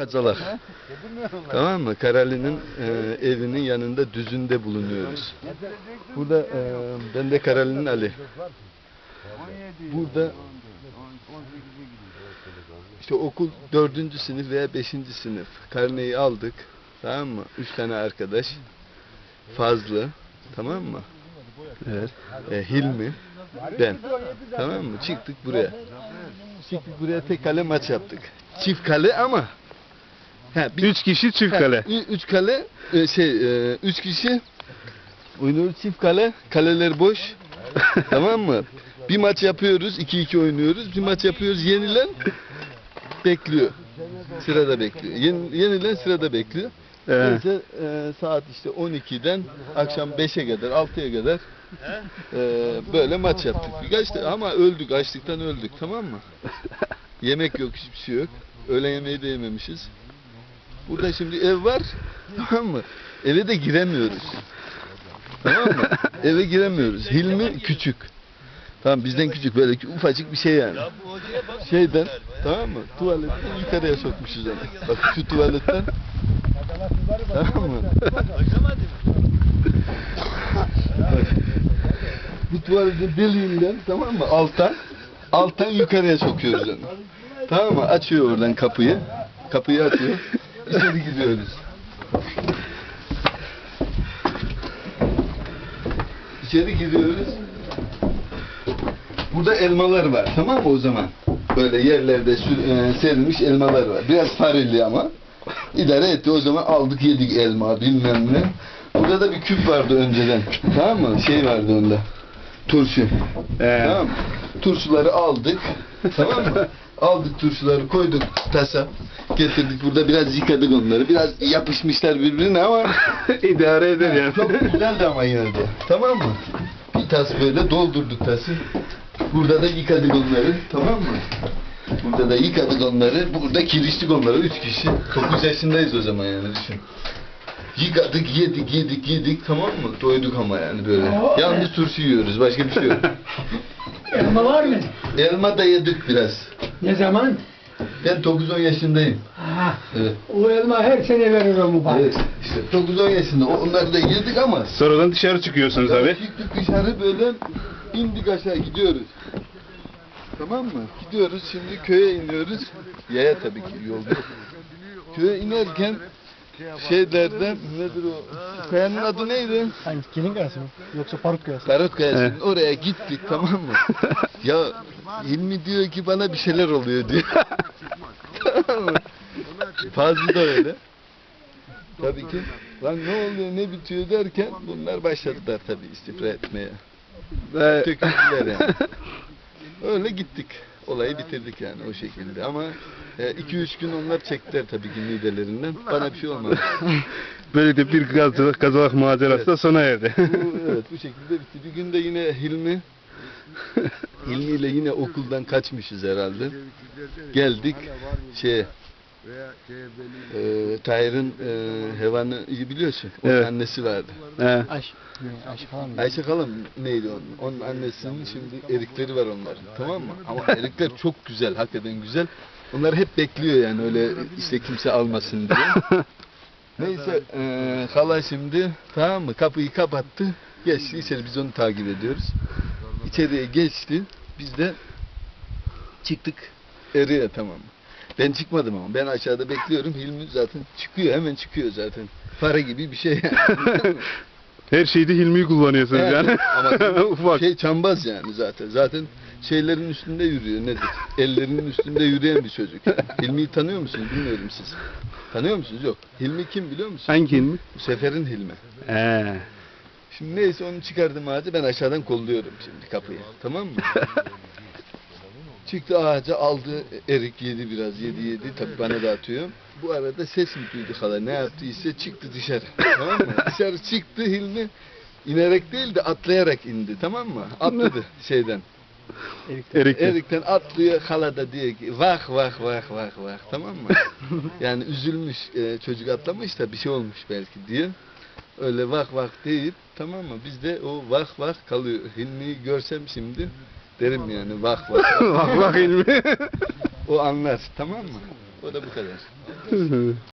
Kazalak. Tamam mı? Karali'nin e, evinin yanında düzünde bulunuyoruz. Burada e, ben de Karali'nin Ali. Burada işte okul dördüncü sınıf veya beşinci sınıf. Karneyi aldık. Tamam mı? Üç tane arkadaş. Fazlı. Tamam mı? Evet. E, Hilmi. Ben. Tamam mı? Çıktık buraya. Çıktık buraya tek kale maç yaptık. Çift kale ama ha, bir, Üç kişi çift kale. Ü- üç kale e, şey e, üç kişi. Oynuyoruz çift kale kaleler boş. Tamam mı? Bir maç yapıyoruz 2-2 oynuyoruz. Bir maç yapıyoruz yenilen bekliyor. Sırada bekliyor. Yen, yenilen sırada bekliyor. Evet. Neyse e, saat işte 12'den akşam 5'e kadar 6'ya kadar e, böyle maç yaptık. Birkaç da ama öldük açlıktan öldük tamam mı? Yemek yok hiçbir şey yok. Öğle yemeği de yememişiz Burada şimdi ev var. Tamam mı? Eve de giremiyoruz. Tamam mı? Eve giremiyoruz. Hilmi küçük. Tamam bizden küçük böyle ufacık bir şey yani. Şeyden tamam mı? Tuvaletten yukarıya sokmuşuz onu. Bak şu tuvaletten tamam mı? Bak. Bu tuvaletin deliğinden tamam mı? Alttan alttan yukarıya sokuyoruz onu. Tamam mı? Açıyor oradan kapıyı. Kapıyı açıyor. İçeri gidiyoruz. İçeri giriyoruz. Burada elmalar var tamam mı o zaman? Böyle yerlerde e, serilmiş elmalar var. Biraz fareli ama. İdare etti o zaman aldık yedik elma bilmem ne. Burada da bir küp vardı önceden. Tamam mı? Şey vardı onda. Turşu. Ee, Tamam mı? Turşuları aldık. tamam mı? Aldık turşuları koyduk tasa. Getirdik burada biraz yıkadık onları. Biraz yapışmışlar birbirine ama idare eder yani. çok güzeldi ama yine de. Tamam mı? Bir tas böyle doldurduk tası. Burada da yıkadık onları. Tamam mı? Burada da yıkadık onları. Burada kiriştik onları. Üç kişi. 9 yaşındayız o zaman yani düşün. Yıkadık, yedik, yedik, yedik. Tamam mı? Doyduk ama yani böyle. Yalnız turşu yiyoruz. Başka bir şey yok. Elma var mı? Elma da yedik biraz. Ne zaman? Ben 9-10 yaşındayım. Ha, Evet. o elma her sene verir o mübarek. Evet. İşte 9-10 yaşında. O- Onları da yedik ama Sonradan dışarı çıkıyorsunuz abi. Çıktık dışarı böyle indik aşağı gidiyoruz. Tamam mı? Gidiyoruz şimdi köye iniyoruz. Yaya tabii ki yolda. Köye inerken şeylerden nedir o? Kayanın adı neydi? Hangi kilin kayası mı? Yoksa parut kayası Karot Kayası'nın oraya gittik tamam mı? ya Hilmi diyor ki bana bir şeyler oluyor diyor. tamam mı? Fazla da öyle. Tabii ki lan ne oluyor ne bitiyor derken bunlar başladılar tabii istifra etmeye. Ve Töküldüler yani. Öyle gittik. Olayı bitirdik yani o şekilde ama 2-3 gün onlar çektiler tabii ki midelerinden. Bana bir şey olmadı. böylelikle bir kazalak, kazalak macerası da sona erdi. Bu, evet bu şekilde bitti. Bir gün de yine Hilmi Hilmi ile yine okuldan kaçmışız herhalde. Geldik şey e, Tahir'in e, Hevan'ı iyi biliyorsun. Onun Evet. annesi vardı. He. Ayş. Ayş falan mı? Ayşe Kalam neydi onun? Onun annesinin şimdi erikleri var onların. Tamam mı? Ama erikler çok güzel. Hakikaten güzel. Onlar hep bekliyor yani öyle işte kimse almasın diye. Neyse eee hala şimdi tamam mı kapıyı kapattı. Geçti içeri biz onu takip ediyoruz. İçeriye geçti. Biz de çıktık eriye tamam mı? Ben çıkmadım ama ben aşağıda bekliyorum. Hilmi zaten çıkıyor hemen çıkıyor zaten. Para gibi bir şey yani. Her şeyde Hilmi'yi kullanıyorsunuz Evet, yani. Ama Ufak. şey çambaz yani zaten. Zaten şeylerin üstünde yürüyor nedir? Ellerinin üstünde yürüyen bir çocuk. Hilmi'yi tanıyor musunuz? Bilmiyorum siz. Tanıyor musunuz? Yok. Hilmi kim biliyor musun? Hangi Hilmi? Bu Sefer'in Hilmi. He. Şimdi neyse onu çıkardım ağaca ben aşağıdan kolluyorum şimdi kapıyı. Tamam mı? Çıktı ağaca aldı erik yedi biraz yedi yedi tabii bana da atıyor. Bu arada ses mi duydu hala ne yaptıysa çıktı dışarı. Tamam mı? Dışarı çıktı Hilmi inerek değil de atlayarak indi tamam mı? Atladı şeyden. Erik'te. Erik'ten atlıyor hala da diyor ki vah vah vah vah vah tamam mı? yani üzülmüş e, çocuk atlamış da bir şey olmuş belki diye. Öyle vah vah deyip tamam mı? Biz de o vah vah kalıyor. Hilmi'yi görsem şimdi derim yani vah vah. bak bak Hilmi. o anlar tamam mı? O da bu kadar.